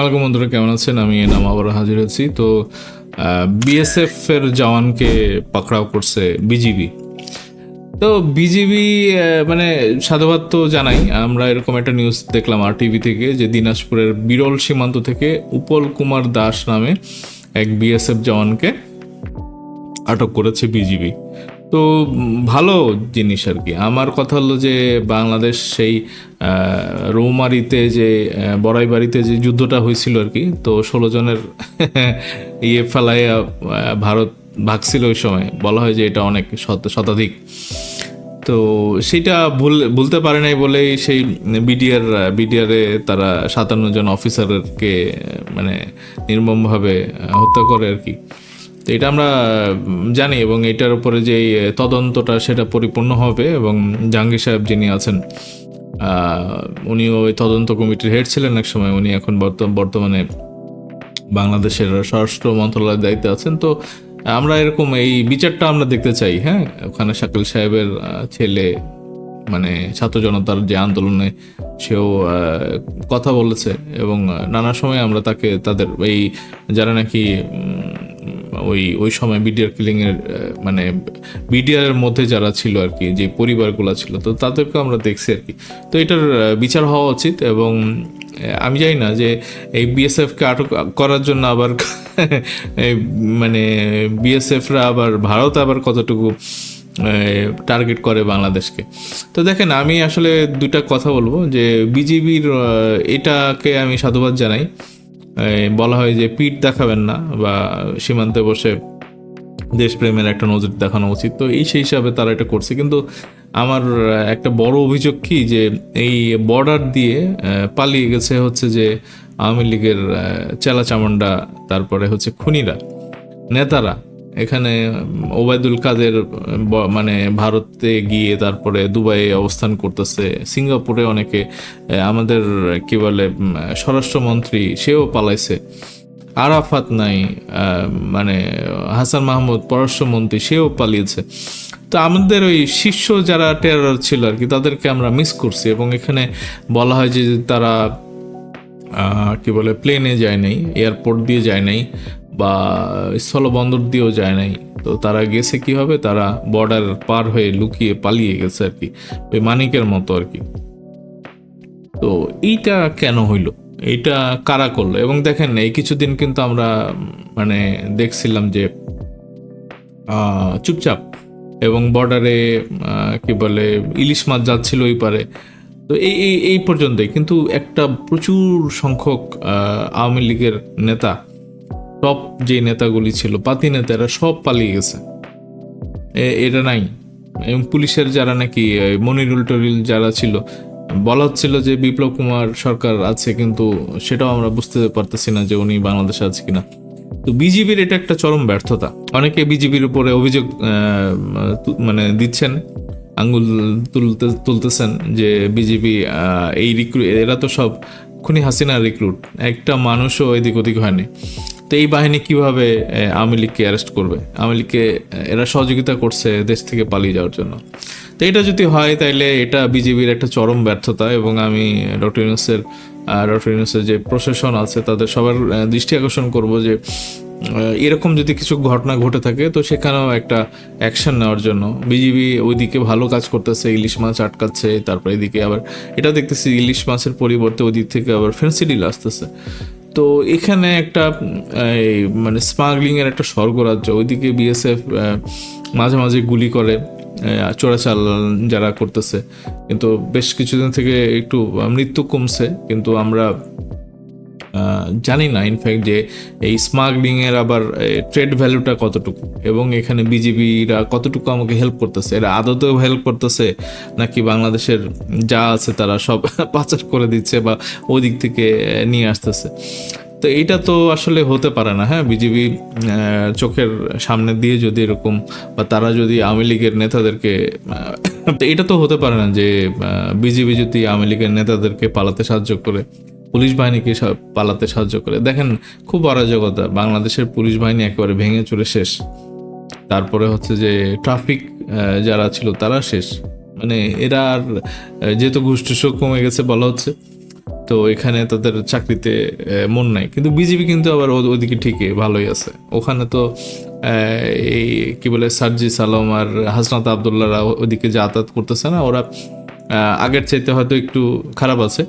আলাইকুম বন্ধুরা, কেমন আছেন? আমি নাম আবার হাজির হয়েছি তো বিএসএফ এর জওয়ানকে পাকড়াও করছে বিজিবি তো বিজিবি মানে সাধুবাদ তো জানাই। আমরা এরকম একটা নিউজ দেখলাম আর টিভি থেকে যে দিনাজপুরের বিরল সীমান্ত থেকে উপল কুমার দাস নামে এক বিএসএফ জওয়ানকে আটক করেছে বিজিবি তো ভালো জিনিস আর কি। আমার কথা হলো যে বাংলাদেশ সেই রৌমারিতে যে বড়াই বাড়িতে যে যুদ্ধটা হয়েছিল আর কি, তো ষোলো জনের ইয়ে ফেলাইয়া ভারত ভাগছিল ওই সময়। বলা হয় যে এটা অনেক শতাধিক। তো সেটা ভুল, ভুলতে পারে নাই বলেই সেই বিডিআর, বিডিআরে তারা সাতান্ন জন অফিসারকে মানে নির্মমভাবে হত্যা করে আর কি। তো এটা আমরা জানি এবং এটার উপরে যে তদন্তটা সেটা পরিপূর্ণ হবে এবং জাহাঙ্গীর সাহেব যিনি আছেন আহ, উনি ওই তদন্ত কমিটির হেড ছিলেন এক সময় উনি এখন বর্ত- বর্তমানে বাংলাদেশের স্বরাষ্ট্র মন্ত্রণালয়ের দায়িত্বে আছেন। তো আমরা এরকম এই বিচারটা আমরা দেখতে চাই হ্যাঁ? ওখানে শাকিল সাহেবের ছেলে মানে ছাত্র জনতার যে আন্দোলনে সেও কথা বলেছে এবং নানা সময় আমরা তাকে তাদের এই যারা নাকি ওই ওই সময় বিডিআর কিলিং এর মানে বিডিআর এর মধ্যে যারা ছিল আর কি, যে পরিবারগুলো ছিল, তো তাদেরকে আমরা দেখছি আর কি। তো এটার বিচার হওয়া উচিত এবং আমি জানি না যে এই বিএসএফকে আটক করার জন্য আবার মানে বিএসএফরা আবার ভারত আবার কতটুকু টার্গেট করে বাংলাদেশকে। তো দেখেন, আমি আসলে দুটা কথা বলব, যে বিজিবির এটাকে আমি সাধুবাদ জানাই। বলা হয় যে পিঠ দেখাবেন না বা সীমান্তে বসে দেশপ্রেমের একটা নজর দেখানো উচিত। তো এই সেই হিসাবে তারা এটা করছে। কিন্তু আমার একটা বড় অভিযোগ কি যে এই বর্ডার দিয়ে পালিয়ে গেছে হচ্ছে যে আওয়ামী লীগের চেলা চামন্ডা তারপরে হচ্ছে খুনিরা, নেতারা। এখানে ওবায়দুল কাদের মানে ভারতে গিয়ে তারপরে দুবাইয়ে অবস্থান করতেছে, সিঙ্গাপুরে অনেকে আমাদের কি বলে স্বরাষ্ট্রমন্ত্রী সেও পালাইছে। আরাফাত নাই মানে হাসান মাহমুদ পররাষ্ট্রমন্ত্রী সেও পালিয়েছে। তো আমাদের ওই শীর্ষ যারা টেরার ছিল আর কি, তাদেরকে আমরা মিস করছি এবং এখানে বলা হয় যে তারা কি বলে প্লেনে যায় নাই এয়ারপোর্ট দিয়ে যায় নাই। বা স্থলবন্দর দিয়েও যায় নাই। তো তারা গেছে কি হবে তারা বর্ডার পার হয়ে লুকিয়ে পালিয়ে গেছে আর কি, ওই মানিকের মতো আর কি। তো এইটা কেন হইল? এইটা কারা করল? এবং দেখেন, এই কিছুদিন কিন্তু আমরা মানে দেখছিলাম যে চুপচাপ এবং বর্ডারে কি বলে, ইলিশ মাছ যাচ্ছিল ওই পারে। তো এই এই এই পর্যন্তই। কিন্তু একটা প্রচুর সংখ্যক আওয়ামী লীগের নেতা টপ যে নেতাগুলি ছিল পাতি নেতারা সব পালিয়ে গেছে। এটা নাই। এবং পুলিশের যারা নাকি মনিরুল টরিল যারা ছিল, বলা হচ্ছিল যে বিপ্লব কুমার সরকার আছে, কিন্তু সেটাও আমরা বুঝতে পারতেছি না যে উনি বাংলাদেশে আছে কিনা। তো বিজিবির এটা একটা চরম ব্যর্থতা। অনেকে বিজিবির উপরে অভিযোগ মানে দিচ্ছেন আঙ্গুল তুলতে, তুলতেছেন যে বিজিবি এই রিক্রুট এরা তো সব খুনি হাসিনা রিক্রুট। একটা মানুষও এদিক ওদিক হয়নি। তো এই বাহিনী কীভাবে আওয়ামী লীগকে অ্যারেস্ট করবে? আওয়ামী লীগকে এরা সহযোগিতা করছে দেশ থেকে পালিয়ে যাওয়ার জন্য। তো এটা যদি হয়, তাইলে এটা বিজেপির একটা চরম ব্যর্থতা এবং আমি ডক্টর ইউনুসের ডক্টর ইউনুসের যে প্রশাসন আছে, তাদের সবার দৃষ্টি আকর্ষণ করব যে এরকম যদি কিছু ঘটনা ঘটে থাকে, তো সেখানেও একটা অ্যাকশন নেওয়ার জন্য। বিজিবি ওইদিকে ভালো কাজ করতেছে, ইলিশ মাছ আটকাচ্ছে, তারপর এদিকে আবার, এটা দেখতেছি ইলিশ মাছের পরিবর্তে ওই দিক থেকে আবার ফেন্সিডিল আসতেছে। তো এখানে একটা, এই মানে স্মাগলিংয়ের একটা স্বর্গরাজ্য, ওইদিকে বিএসএফ মাঝে মাঝে গুলি করে চোরাচাল যারা করতেছে। কিন্তু বেশ কিছুদিন থেকে একটু মৃত্যু কমছে, কিন্তু আমরা জানি না ইনফ্যাক্ট যে এই স্মাগলিং এর আবার ট্রেড ভ্যালুটা কতটুকু? এবং এখানে বিজিবিরা কতটুকু আমাকে হেল্প করতেছে? এরা আদতেও হেল্প করতেছে? নাকি বাংলাদেশের যা আছে তারা সব পাচার করে দিচ্ছে বা ওই দিক থেকে নিয়ে আসতেছে? তো এটা তো আসলে হতে পারে না হ্যাঁ? বিজেপি চোখের সামনে দিয়ে যদি এরকম, বা তারা যদি আওয়ামী লীগের নেতাদেরকে এটা তো হতে পারে না যে বিজেপি যদি আওয়ামী লীগের নেতাদেরকে পালাতে সাহায্য করে। পুলিশ বাহিনীকে পালাতে সাহায্য করে। দেখেন, খুব অরাজকতা। বাংলাদেশের পুলিশ বাহিনী একেবারে ভেঙে চলে শেষ। তারপরে হচ্ছে যে, ট্রাফিক যারা ছিল তারা শেষ। মানে এরা আর যেহেতু ঘুষ টুসও কমে গেছে বলা হচ্ছে, তো এখানে তাদের চাকরিতে মন নাই। কিন্তু বিজেপি কিন্তু আবার ওদিকে ঠিকই, ভালোই আছে। ওখানে তো এই কি বলে, সার্জিস আলম আর হাসনাত আবদুল্লাহরা ওদিকে যাতায়াত করতেছে না। ওরা আগের চাইতে হয়তো একটু খারাপ আছে।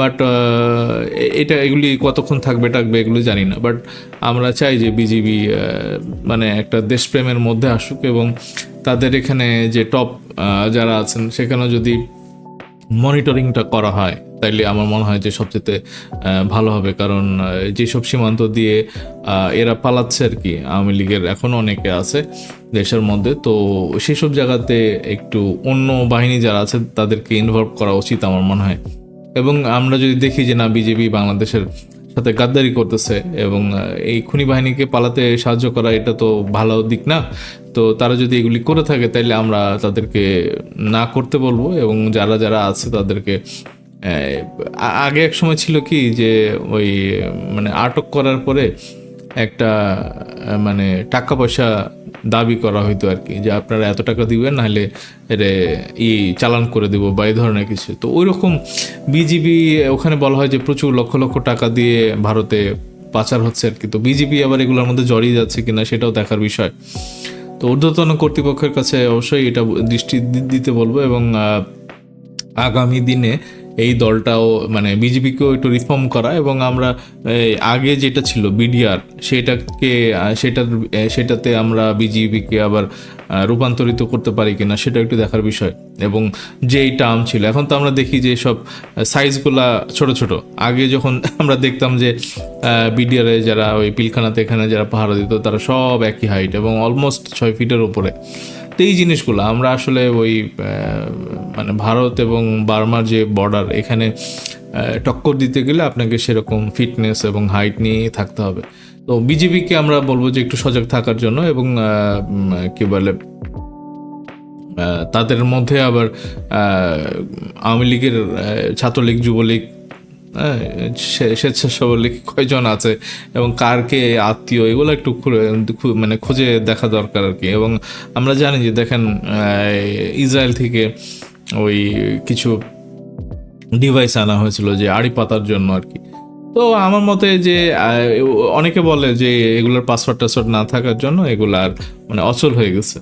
বাট এটা এগুলি কতক্ষণ থাকবে টাকবে এগুলো জানি না। বাট আমরা চাই যে বিজিবি মানে একটা দেশপ্রেমের মধ্যে আসুক এবং তাদের এখানে যে টপ যারা আছেন, সেখানেও যদি মনিটরিংটা করা হয়। তাইলে আমার মনে হয় যে সবচেয়ে ভালো হবে। কারণ যেসব সীমান্ত দিয়ে এরা পালাচ্ছে আর কি, আওয়ামী লীগের এখনও অনেকে আছে দেশের মধ্যে। তো সেসব জায়গাতে একটু অন্য বাহিনী যারা আছে, তাদেরকে ইনভলভ করা উচিত আমার মনে হয়। এবং আমরা যদি দেখি যে না, বিজেপি বাংলাদেশের সাথে গাদ্দারি করতেছে এবং এই খুনি বাহিনীকে পালাতে সাহায্য করা এটা তো ভালো দিক না তো তারা যদি এগুলি করে থাকে তাহলে আমরা তাদেরকে না করতে বলব এবং যারা যারা আছে তাদেরকে আগে এক সময় ছিল কি যে ওই মানে আটক করার পরে একটা মানে টাকা পয়সা দাবি করা হইতো আর কি, যে আপনারা এত টাকা দিবেন, নাহলে এর ই চালান করে দেবো বা এই ধরনের কিছু। তো ওই রকম বিজিবি, ওখানে বলা হয় যে প্রচুর লক্ষ লক্ষ টাকা দিয়ে ভারতে পাচার হচ্ছে আর কি। তো বিজেপি আবার এগুলোর মধ্যে জড়িয়ে যাচ্ছে কিনা সেটাও দেখার বিষয়। তো ঊর্ধ্বতন কর্তৃপক্ষের কাছে অবশ্যই এটা দৃষ্টি দিতে বলব এবং আগামী দিনে এই দলটাও মানে বিজেপিকেও একটু রিফর্ম করা এবং আমরা আগে যেটা ছিল বিডিআর সেটাকে, সেটার, সেটাতে আমরা বিজেপিকে আবার রূপান্তরিত করতে পারি কিনা সেটা একটু দেখার বিষয় এবং যেই টার্ম ছিল। এখন তো আমরা দেখি যে সব সাইজগুলা ছোট ছোট। আগে যখন আমরা দেখতাম যে বিডিআরে যারা ওই পিলখানাতে এখানে যারা পাহারা দিত, তারা সব একই হাইট এবং অলমোস্ট ছয় ফিটের উপরে। এই জিনিসগুলো। আমরা আসলে ওই মানে ভারত এবং বার্মার যে বর্ডার এখানে টক্কর দিতে গেলে আপনাকে সেরকম ফিটনেস এবং হাইট নিয়েই থাকতে হবে। তো বিজেপিকে আমরা বলব যে একটু সজাগ থাকার জন্য এবং কি বলে তাদের মধ্যে আবার আওয়ামী লীগের ছাত্রলীগ, যুবলীগ সে- স্বেচ্ছাসেবক লীগ কয়জন আছে এবং কার কে আত্মীয়, এগুলো একটু মানে খুঁজে দেখা দরকার আর কি। এবং আমরা জানি যে দেখেন ইসরায়েল থেকে ওই কিছু ডিভাইস আনা হয়েছিল যে আড়ি পাতার জন্য আর কি। তো আমার মতে যে অনেকে বলে যে এগুলোর পাসওয়ার্ড টাসওয়ার্ড না থাকার জন্য এগুলো আর মানে অচল হয়ে গেছে।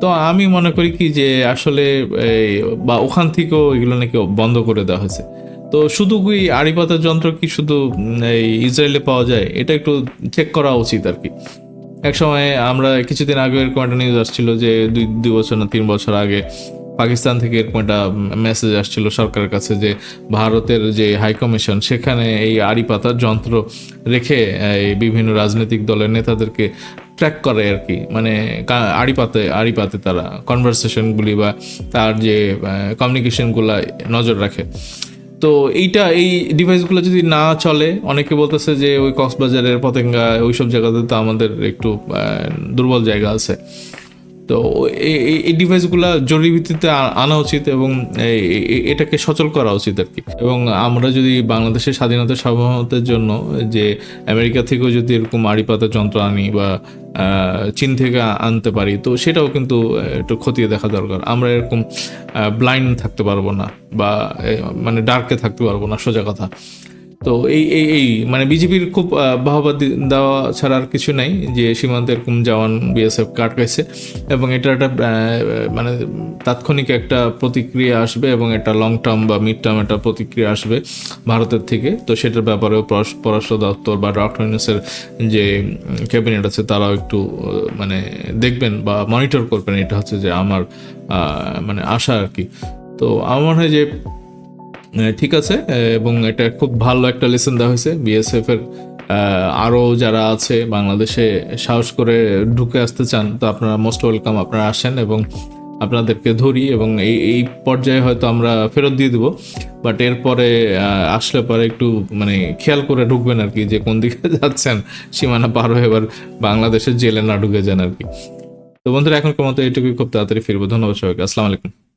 তো আমি মনে করি কি যে আসলে বা ওখান থেকেও এগুলো নাকি বন্ধ করে দেওয়া হয়েছে। তো শুধু কি আড়ি পাতার যন্ত্র কি শুধু এই ইসরায়েলে পাওয়া যায়? এটা একটু চেক করা উচিত আর কি। এক সময় আমরা কিছুদিন আগে এরকম একটা নিউজ আসছিল যে দুই দুই বছর না তিন বছর আগে পাকিস্তান থেকে এরকম একটা মেসেজ আসছিল সরকারের কাছে যে ভারতের যে হাই কমিশন সেখানে এই আড়ি পাতার যন্ত্র রেখে, এই বিভিন্ন রাজনৈতিক দলের নেতাদেরকে ট্র্যাক করে আর কি। মানে আড়ি পাতে আড়ি পাতে তারা কনভারসেশনগুলি বা তার যে কমিউনিকেশনগুলো নজর রাখে। তো এইটা, এই ডিভাইসগুলো যদি না চলে, অনেকে বলতেছে যে ওই কক্সবাজারের পতেঙ্গা, ওইসব জায়গাতে তো আমাদের একটু দুর্বল জায়গা আছে। তো এই- ডিভাইসগুলো জরুরি ভিত্তিতে আনা উচিত এবং এটাকে সচল করা উচিত আর কি। এবং আমরা যদি বাংলাদেশের স্বাধীনতা সার্বভৌমত্বের জন্য, যে আমেরিকা থেকেও যদি এরকম আড়ি পাতার যন্ত্র আনি বা চীন থেকে আনতে পারি। তো সেটাও কিন্তু একটু খতিয়ে দেখা দরকার। আমরা এরকম ব্লাইন্ড থাকতে পারব না বা মানে ডার্কে থাকতে পারব না, সোজা কথা। তো এই এই এই মানে বিজেপির খুব বাহবা দেওয়া ছাড়া আর কিছু নাই যে সীমান্তে এরকম জওয়ান বিএসএফ আটকাইছে। এবং এটা একটা মানে তাৎক্ষণিক একটা প্রতিক্রিয়া আসবে এবং এটা লং টার্ম বা মিড টার্ম একটা প্রতিক্রিয়া আসবে ভারতের থেকে। তো সেটার ব্যাপারেও পররাষ- পররাষ্ট্র দপ্তর বা ডক্টর ইউনুসের যে ক্যাবিনেট আছে তারাও একটু মানে দেখবেন বা মনিটর করবেন। এটা হচ্ছে যে আমার মানে আশা আর কি। তো আমার মনে হয় যে ঠিক আছে এবং এটা খুব ভালো একটা লেসন দেওয়া হয়েছে। বিএসএফ এর আরও যারা আছে বাংলাদেশে সাহস করে ঢুকে আসতে চান, তো আপনারা মোস্ট ওয়েলকাম আপনারা আসেন এবং আপনাদেরকে ধরি এবং এই এই পর্যায়ে হয়তো আমরা ফেরত দিয়ে দেবো। বাট এরপরে আসলে পরে একটু মানে খেয়াল করে ঢুকবেন আর কি, যে কোন দিকে যাচ্ছেন, সীমানা পার হয়ে এবার বাংলাদেশের জেলে না ঢুকে যান আর কি। তো বন্ধুরা, এখনকার মতো এইটুকুই, খুব তাড়াতাড়ি ফিরবো। ধন্যবাদ সবাইকে, আসসালামু আলাইকুম।